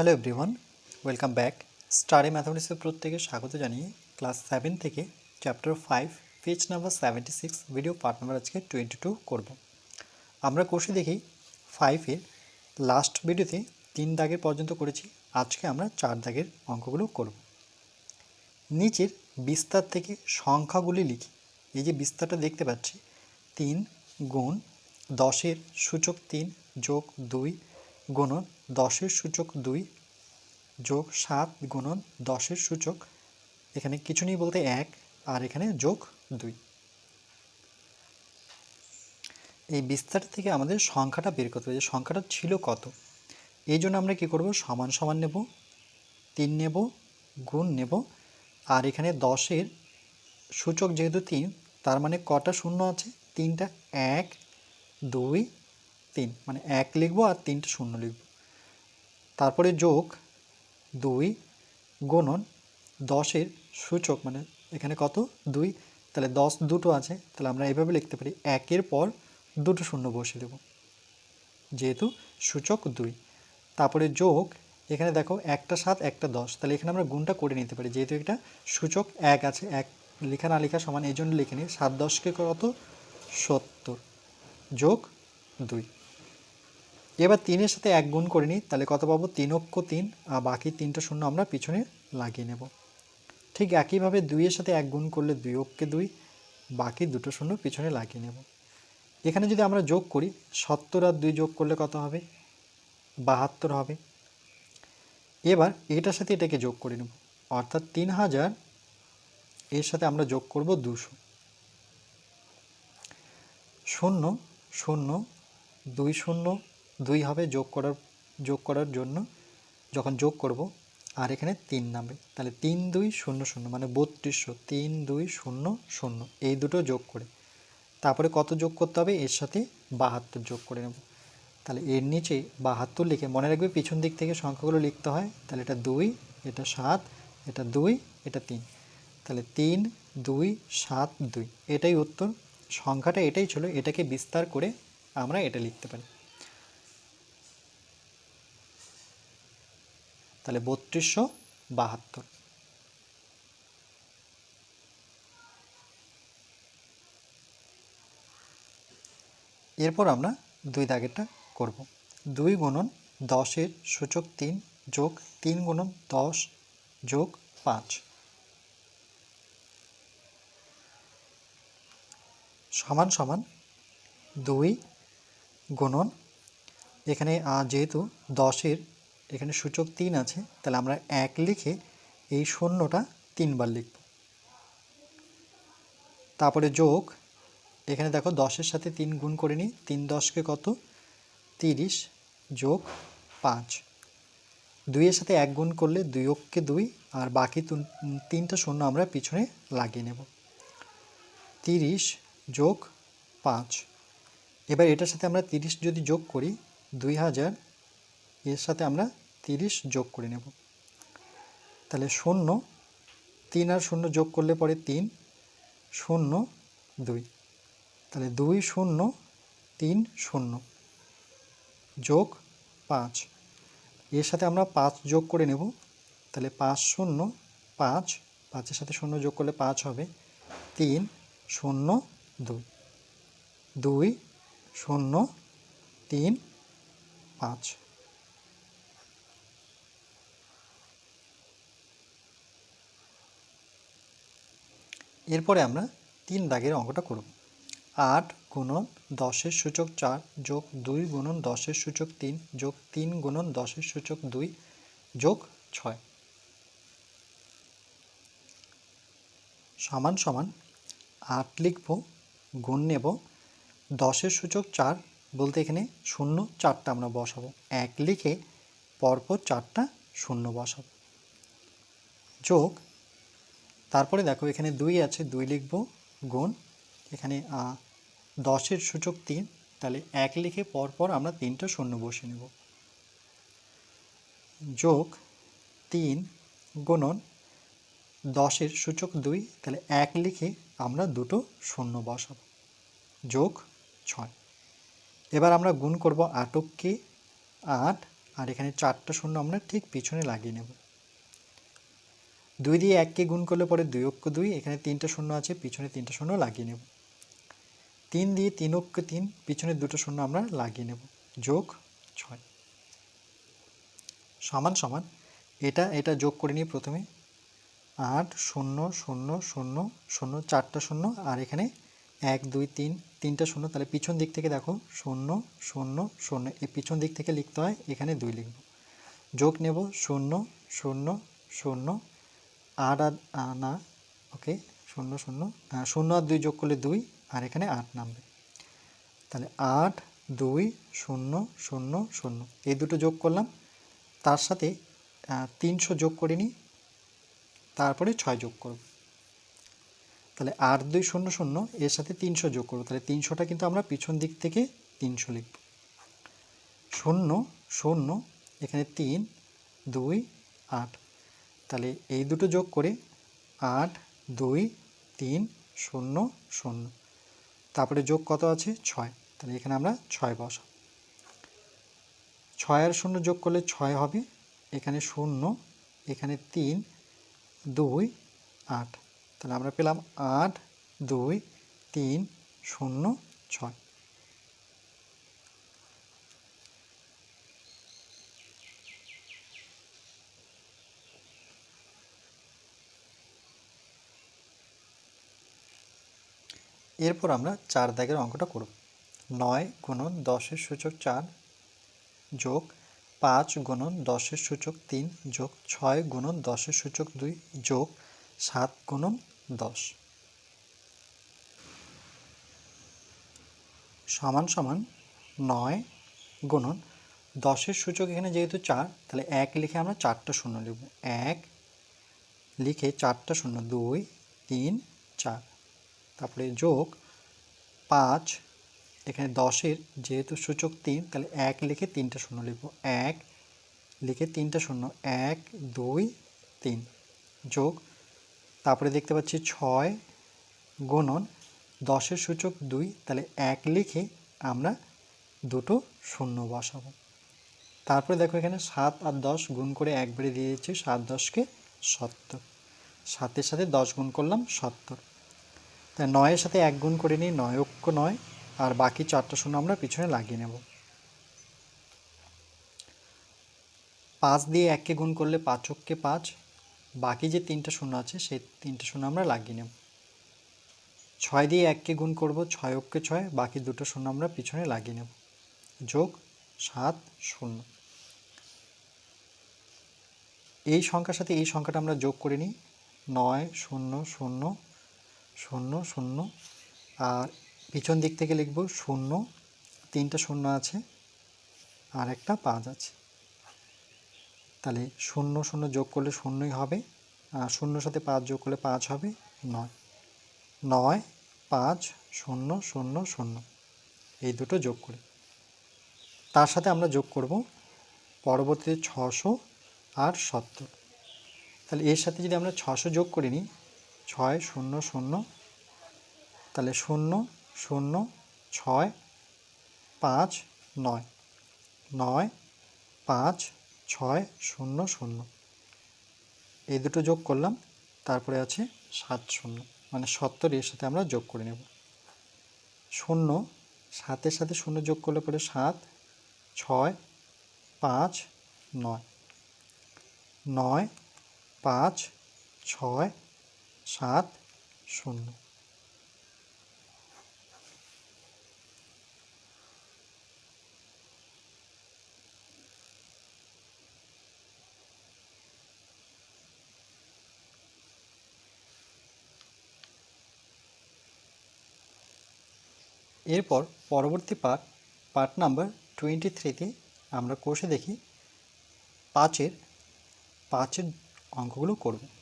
Hello everyone welcome back study ম্যাথামেটিক্সের প্রত্যেকে স্বাগত জানিয়ে ক্লাস সেভেন থেকে chapter five page number seventy six video part number আজকে twenty two করব। আমরা কোর্সে দেখি ফাইভের লাস্ট ভিডিওতে তিন দাগের পর্যন্ত করেছি, আজকে আমরা চার দাগের অঙ্কগুলো করব। নিচের বিস্তার থেকে সংখ্যাগুলি লিখি। এই যে বিস্তারটা দেখতে পাচ্ছি, তিন গুণ দশের সূচক তিন যোগ দুই গুণন দশের সূচক দুই যোগ সাত গুণন দশের সূচক। এখানে কিছু নেই বলতে এক, আর এখানে যোগ দুই। এই বিস্তার থেকে আমাদের সংখ্যাটা বের করতে হবে যে সংখ্যাটা ছিল কত। এই জন্য আমরা কী করব? সমান সমান নেব, তিন নেব, গুণ নেব। আর এখানে দশের সূচক যেহেতু তিন, তার মানে কটা শূন্য আছে? তিনটা, এক, দুই তিন মানে এক লিখব আর তিনটা শূন্য লিখব। তারপরে যোগ দুই গুণন দশের সূচক মানে এখানে কত? দুই। তাহলে দশ দুটো আছে, তাহলে আমরা এভাবে লিখতে পারি, একের পর দুটো শূন্য বসে দেব। যেহেতু সূচক দুই। তারপরে যোগ, এখানে দেখো একটা সাত, একটা দশ। তাহলে এখানে আমরা গুণটা করে নিতে পারি, যেহেতু এটা সূচক এক আছে, এক লেখা না লেখা সমান, এই জন্য লিখে নিই। সাত দশকে কত? সত্তর। যোগ দুই। এবার তিনের সাথে এক গুণ করে নিই, তাহলে কত পাবো? তিন অক্ষ তিন, আর বাকি তিনটা শূন্য আমরা পিছনে লাগিয়ে নেব। ঠিক একইভাবে দুইয়ের সাথে এক গুণ করলে দুই অক্ষে দুই, বাকি দুটো শূন্য পিছনে লাগিয়ে নেব। এখানে যদি আমরা যোগ করি, সত্তর আর দুই যোগ করলে কত হবে? বাহাত্তর হবে। এবার এটার সাথে এটাকে যোগ করে নেব। অর্থাৎ তিন হাজার এর সাথে আমরা যোগ করব দুশো। শূন্য শূন্য, দুই শূন্য দুই হবে যোগ করার যোগ করার জন্য যখন যোগ করব, আর এখানে তিন নামবে। তাহলে তিন দুই শূন্য শূন্য মানে বত্রিশশো, তিন দুই শূন্য শূন্য, এই দুটো যোগ করে। তারপরে কত যোগ করতে হবে? এর সাথে বাহাত্তর যোগ করে নেব। তাহলে এর নিচে বাহাত্তর লিখে মনে রাখবে, পিছন দিক থেকে সংখ্যাগুলো লিখতে হয়। তাহলে এটা দুই, এটা সাত, এটা দুই, এটা তিন। তাহলে তিন, দুই, সাত, দুই, এটাই উত্তর। সংখ্যাটা এটাই ছিল, এটাকে বিস্তার করে আমরা এটা লিখতে পারি। তাহলে বত্রিশশো বাহাত্তর। এরপর আমরা দুই দাগেরটা করব। দুই গুণন দশের সূচক তিন যোগ তিন গুণন দশ যোগ পাঁচ। সমান সমান দুই গুণন, এখানে যেহেতু দশের এখানে সূচক তিন আছে, তাহলে আমরা এক লিখে এই শূন্যটা তিনবার লিখব। তারপরে যোগ, এখানে দেখো দশের সাথে তিন গুণ করে নিই, তিন দশকে কত? তিরিশ যোগ পাঁচ। দুইয়ের সাথে এক গুণ করলে দুই অক্ষে দুই, আর বাকি তুন- তিনটা শূন্য আমরা পিছনে লাগিয়ে নেব। তিরিশ যোগ পাঁচ। এবার এটার সাথে আমরা তিরিশ যদি যোগ করি, দুই হাজার, এর সাথে আমরা তিরিশ যোগ করে নেব। তাহলে শূন্য, তিন আর শূন্য যোগ করলে পরে তিন, শূন্য দুই। তাহলে দুই শূন্য, তিন শূন্য যোগ পাঁচ। এর সাথে আমরা পাঁচ যোগ করে নেব। তাহলে পাঁচ শূন্য, পাঁচ, পাঁচের সাথে শূন্য যোগ করলে পাঁচ হবে। তিন শূন্য দুই দুই শূন্য, তিন, পাঁচ। এরপরে আমরা তিন দাগের অঙ্কটা করব। আট গুণন দশের সূচক চার যোগ দুই গুণন দশের সূচক তিন যোগ তিন গুণন দশের সূচক দুই যোগ ছয়। সমান সমান আট লিখব, গুণ নেব, দশের সূচক চার বলতে এখানে শূন্য চারটা আমরা বসাবো। এক লিখে পরপর চারটা শূন্য বসাবো। যোগ তারপরে দেখো এখানে দুই আছে, দুই লিখব, গুণ। এখানে দশের সূচক তিন, তাহলে এক লিখে পরপর আমরা তিনটা শূন্য বসে নেব। যোগ তিন গুণন দশের সূচক দুই, তাহলে এক লিখে আমরা দুটো শূন্য বসাব। যোগ ছয়। এবার আমরা গুণ করব আটককে আট, আর এখানে চারটা শূন্য আমরা ঠিক পিছনে লাগিয়ে নেব। দুই দিয়ে এককে গুণ করলে পরে দুই অক্ষ দুই, এখানে তিনটা শূন্য আছে, পিছনে তিনটা শূন্য লাগিয়ে নেব। তিন দিয়ে তিন অক্ষ তিন, পিছনে দুটো শূন্য আমরা লাগিয়ে নেব। যোগ ছয়। সমান সমান, এটা এটা যোগ করে নিই প্রথমে আট, শূন্য শূন্য শূন্য শূন্য, চারটা শূন্য, আর এখানে এক, দুই, তিন, তিনটা শূন্য। তাহলে পিছন দিক থেকে দেখো, শূন্য শূন্য শূন্য, এই পিছন দিক থেকে লিখতে হয়, এখানে দুই লিখব। যোগ নেব, শূন্য শূন্য শূন্য আট আর না, ওকে, শূন্য শূন্য শূন্য আর দুই যোগ করলে দুই, আর এখানে আট নামবে। তাহলে আট, দুই, শূন্য শূন্য শূন্য, এই দুটো যোগ করলাম, তার সাথে তিনশো যোগ করে নিই, তারপরে ছয় যোগ করব। তাহলে আট, দুই, শূন্য শূন্য, এর সাথে তিনশো যোগ করব। তাহলে তিনশোটা কিন্তু আমরা পিছন দিক থেকে তিনশো লিখব। শূন্য শূন্য, এখানে তিন, দুই, আট তাহলে এই দুটো যোগ করে আট, দুই, তিন, শূন্য শূন্য। তারপরে যোগ কত আছে? ছয়। তাহলে এখানে আমরা ছয় বসাব। ছয় আর শূন্য যোগ করলে ছয় হবে। এখানে শূন্য, এখানে তিন, দুই, আট। তাহলে আমরা পেলাম আট, দুই, তিন, শূন্য, ছয়। এরপর আমরা চার দাগের অঙ্কটা করব। নয় গুণন দশের সূচক চার যোগ পাঁচ গুণন দশের সূচক তিন যোগ ছয় গুণন দশের সূচক দুই যোগ সাত গুণন দশ। সমান সমান নয় গুণন দশের সূচক এখানে যেহেতু চার, তাহলে এক লিখে আমরা চারটা শূন্য লিখব। এক লিখে চারটা শূন্য, দুই, তিন, চার। তারপরে যোগ পাঁচ, এখানে দশের যেহেতু সূচক তিন, তাহলে এক লিখে তিনটা শূন্য লিখব। এক লিখে তিনটা শূন্য, এক, দুই, তিন। যোগ, তারপরে দেখতে পাচ্ছি ছয় গুণন দশের সূচক দুই, তাহলে এক লিখে আমরা দুটো শূন্য বসাবো। তারপরে দেখো এখানে সাত আর দশ গুণ করে একবারে দিয়ে দিচ্ছি সাত দশকে সত্তর। সাতের সাথে দশ গুণ করলাম সত্তর। তাই নয়ের সাথে এক গুণ করে নিই, নয় অক্ষ নয়, আর বাকি চারটা শূন্য আমরা পিছনে লাগিয়ে নেব। পাঁচ দিয়ে এককে গুণ করলে পাঁচ অক্ষে পাঁচ, বাকি যে তিনটা শূন্য আছে সেই তিনটা শূন্য আমরা লাগিয়ে নেব। ছয় দিয়ে এককে গুণ করব, ছয় অক্ষে ছয়, বাকি দুটো শূন্য আমরা পিছনে লাগিয়ে নেব। যোগ সাত শূন্য। এই সংখ্যার সাথে এই সংখ্যাটা আমরা যোগ করে নিই, নয় শূন্য শূন্য শূন্য শূন্য। আর পিছন দিক থেকে লিখব শূন্য। তিনটা শূন্য আছে, আর একটা পাঁচ আছে। তাহলে শূন্য শূন্য যোগ করলে শূন্যই হবে, আর শূন্যর সাথে পাঁচ যোগ করলে পাঁচ হবে নয়। নয়, পাঁচ, শূন্য শূন্য শূন্য। এই দুটো যোগ করে। তার সাথে আমরা যোগ করব পরবর্তীতে ছশো আর সত্তর। তাহলে এর সাথে যদি আমরা ছশো যোগ করে নিই ছয় শূন্য শূন্য। তাহলে শূন্য শূন্য ছয় পাঁচ নয়। নয় পাঁচ ছয় শূন্য শূন্য। এই দুটো যোগ করলাম, তারপরে আছে সাত শূন্য। মানে সত্তর এর সাথে আমরা যোগ করে নেব। শূন্য সাতের সাথে শূন্য যোগ করলে পরে সাত, ছয়, পাঁচ, নয়। নয় পাঁচ, ছয় সাত, শূন্য। এরপর পরবর্তী পার্ট পার্ট নাম্বার টোয়েন্টি থ্রিতে আমরা কোষে দেখি পাঁচের পাঁচের অঙ্কগুলো করব।